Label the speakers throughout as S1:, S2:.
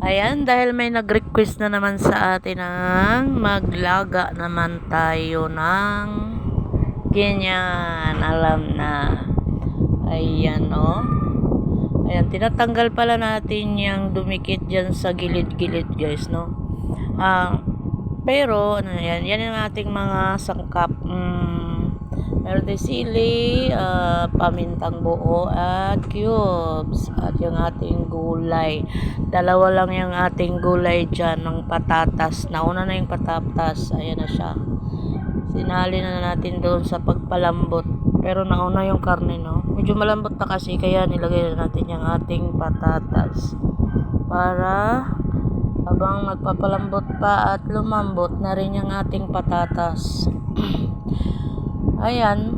S1: Ayan, dahil may nag-request na naman sa atin ng maglaga naman tayo ng ganyan. Alam na. Ayan, oh. Ayan, tinatanggal pala natin yung dumikit dyan sa gilid-gilid, guys, no? Ah, pero, ano yan, yan yung ating mga sangkap. Meron sili, ah, pamintang buo, at cubes. At yung ating gulay. Dalawa lang yung ating gulay dyan ng patatas. Nauna na yung patatas. Ayan na siya. Sinali na natin doon sa pagpalambot. Pero nauna yung karne, no? Medyo malambot na kasi, kaya nilagay na natin yung ating patatas. Para habang magpapalambot pa at lumambot na rin yung ating patatas. Ayan.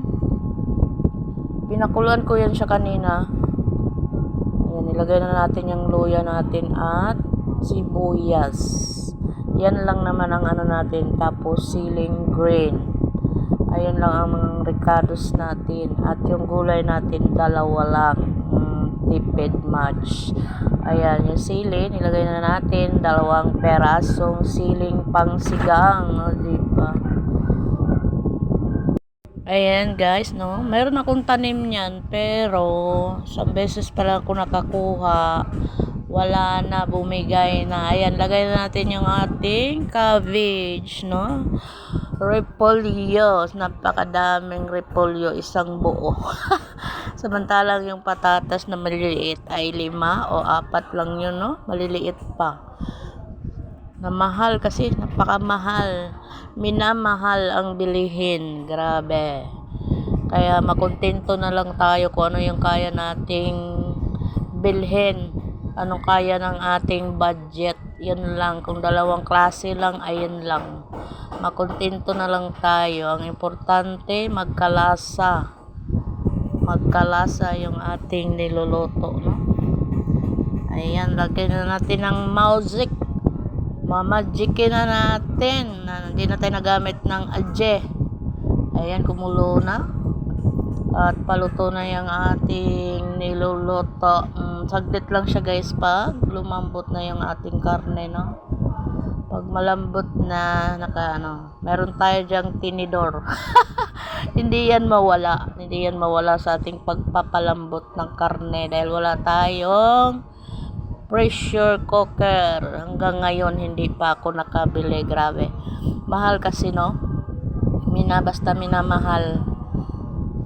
S1: Pinakuluan ko yan siya kanina. Ayan, nilagay na natin yung luya natin at sibuyas. Yan lang naman ang ano natin. Tapos siling green. Ayun lang ang mga ricados natin. At yung gulay natin, dalawa lang. Mm, tipid match. Ayan, yung sili, nilagay na natin. Dalawang perasong siling pangsigang. O, diba? Ayan guys, no? Meron akong tanim niyan, pero isang beses pa lang ako nakakuha. Wala na, bumigay na. Ayan, lagay na natin yung ating cabbage, no? Repolyo. Napakadaming repolyo, isang buo. Samantalang yung patatas na maliliit ay lima o apat lang yun, no? Maliliit pa na mahal kasi napakamahal. Minamahal ang bilihin. Grabe. Kaya makontento na lang tayo kung ano yung kaya nating bilhin. Anong kaya ng ating budget. Yun lang. Kung dalawang klase lang ayun lang. Makontento na lang tayo. Ang importante magkalasa. Magkalasa yung ating niluluto no? Ayan lagyan na natin ng music mamagikin na natin. Na hindi na tayo nagamit ng adje ayan kumulo na. At paluto na yung ating niluluto. Mm, saglit lang siya guys. Pag lumambot na yung ating karne no? Pag malambot na naka ano meron tayo dyang tinidor. Hindi yan mawala. Hindi yan mawala sa ating pagpapalambot ng karne dahil wala tayong pressure cooker. Hanggang ngayon, hindi pa ako nakabili. Grabe. Mahal kasi, no? Mina, basta minamahal.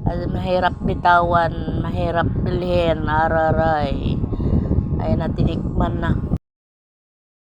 S1: At mahirap bitawan, mahirap bilhin, araray. Ay, natinikman na.